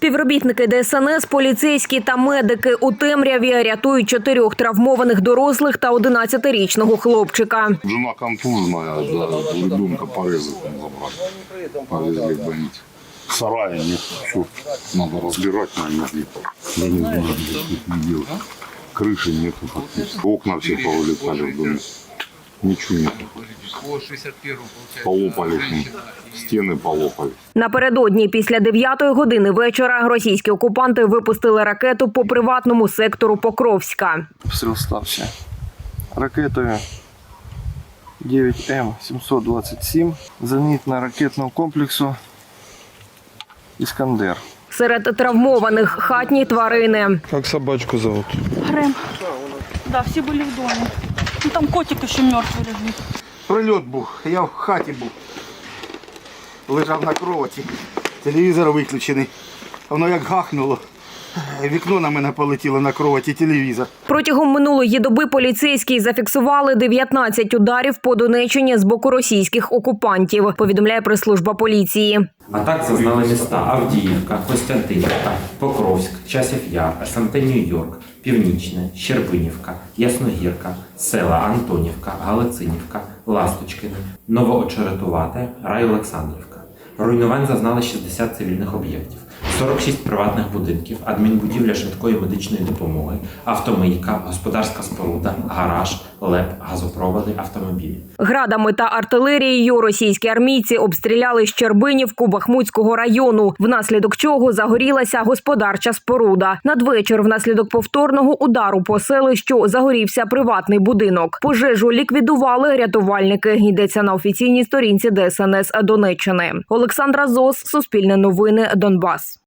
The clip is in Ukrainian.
Співробітники ДСНС, поліцейські та медики у темряві рятують чотирьох травмованих дорослих та 11-річного хлопчика. Жена контужная, да, ребенка порезы там забрали. Повезли в больницу. В сарае нет, все, надо разбирать, наверное, Я не знаю, что тут не делать. Крыши нету фактически. Окна все повылетали в доме. Ничего нету. По 61 получается. Полопали, стены полопали. Напередодні, після 9 години вечора, російські окупанти випустили ракету по приватному сектору Покровська. Обстріл стався ракетою 9М727 зенітно-ракетного комплексу Іскандер. Серед травмованих хатні тварини. Как собачку зовут? Грем. Да, всі були в домі. Ну там котик ще мертвий лежить. Прильот був, я в хаті був. Лежав на кроваті. Телевізор виключений. Воно як гахнуло. Вікно на мене полетіло на кроваті, телевізор. Протягом минулої доби поліцейські зафіксували 19 ударів по Донеччині з боку російських окупантів. Повідомляє прес-служба поліції. Атак зазнали міста Авдіївка, Костянтинівка, Покровськ, Часів Яр, СМТ Нью-Йорк, Північне, Щербинівка, Ясногірка, села Антонівка, Галицинівка, Ласточкине, Новоочеретувате, Рай Олександрівка. Руйнувань зазнали 60 цивільних об'єктів, 46 приватних будинків, адмінбудівля швидкої медичної допомоги, автомийка, господарська споруда, гараж, леп, газопроводи, автомобілі. Градами та артилерією російські армійці обстріляли Щербинівку Бахмутського району, внаслідок чого загорілася господарча споруда. Надвечір, внаслідок повторного удару по селищу, загорівся приватний будинок. Пожежу ліквідували рятувальники. Йдеться на офіційній сторінці ДСНС Донеччини. Олександра Зос, Суспільне новини, Донбас.